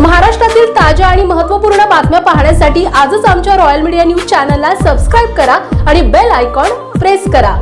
महाराष्ट्रातील ताज्या आणि महत्त्वपूर्ण बातम्या पाहण्यासाठी आजच आमच्या रॉयल मीडिया न्यूज चॅनलला सबस्क्राईब करा आणि बेल आयकॉन प्रेस करा.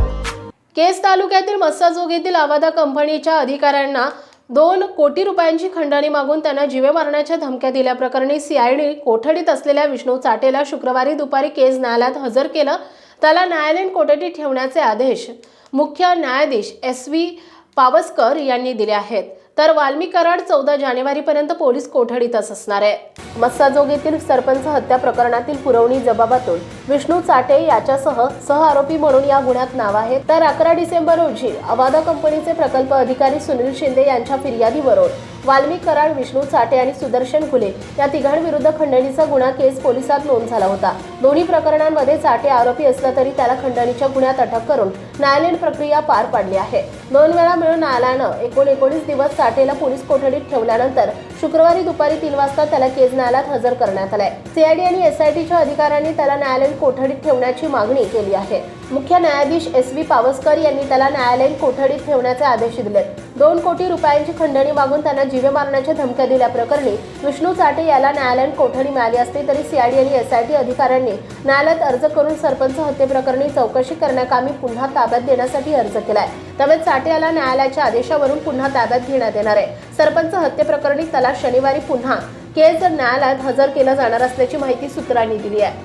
केस तालुक्यातील मस्साजोग येथील आवादा कंपनीच्या अधिकाऱ्यांना दोन कोटी रुपयांची खंडणी मागून त्यांना जीवे मारण्याच्या धमक्या दिल्याप्रकरणी सीआयडी कोठडीत असलेल्या विष्णू चाटेला शुक्रवारी दुपारी केस न्यायालयात हजर केलं. त्याला न्यायालयीन कोठडीत ठेवण्याचे आदेश मुख्य न्यायाधीश एस व्ही पावसकर यांनी दिले आहेत. तर वाल्मी कराड चौदा जानेवारीपर्यंत पोलीस कोठडीतच असणार आहे. मस्साजोग येथील सरपंच हत्या प्रकरणातील पुरवणी जबाबातून विष्णू चाटे याच्यासह सह आरोपी म्हणून या गुन्ह्यात नाव आहे. तर अकरा डिसेंबर रोजी अवादा कंपनीचे प्रकल्प अधिकारी सुनील शिंदे यांच्या फिर्यादीवरून वाल्मिक कराड विष्णू चाटे आणि सुदर्शन खुले या तिघांविरुद्ध खंडणीचा गुन्हा केस पोलिसात नोंद झाला होता. दोन्ही प्रकरणांमध्ये चाटे आरोपी असला तरी त्याला खंडणीच्या गुन्ह्यात अटक करून न्यायालयीन प्रक्रिया पार पाडली आहे. दोन वेळा मिळून न्यायालयानं एकोण एकोणीस दिवस चाटेला पोलीस कोठडीत ठेवल्यानंतर शुक्रवारी दुपारी तीन वाजता त्याला केज न्यायालयात हजर करण्यात आलाय. सीआयडी आणि एसआयटीच्या अधिकाऱ्यांनी त्याला न्यायालयीन कोठडीत ठेवण्याची मागणी केली आहे. मुख्य न्यायाधीश एस व्ही पावसकर यांनी त्याला न्यायालयीन कोठडीत ठेवण्याचे आदेश दिले. दोन कोटी रुपयांची खंडणी मागून त्यांना जीवे मारण्याच्या धमक्या दिल्याप्रकरणी विष्णू चाटे याला न्यायालयीन कोठडी मिळाली असली तरी सीआयडी आणि एसआयटी अधिकाऱ्यांनी न्यायालयात अर्ज करून सरपंच हत्येप्रकरणी चौकशी करण्याकामी पुन्हा ताब्यात देण्यासाठी अर्ज केलाय. त्यामुळे चाटे याला न्यायालयाच्या आदेशावरून पुन्हा ताब्यात घेण्यात येणार आहे. सरपंच हत्येप्रकरणी त्याला शनिवारी पुन्हा केस न्यायालयात हजर केलं जाणार असल्याची माहिती सूत्रांनी दिली आहे.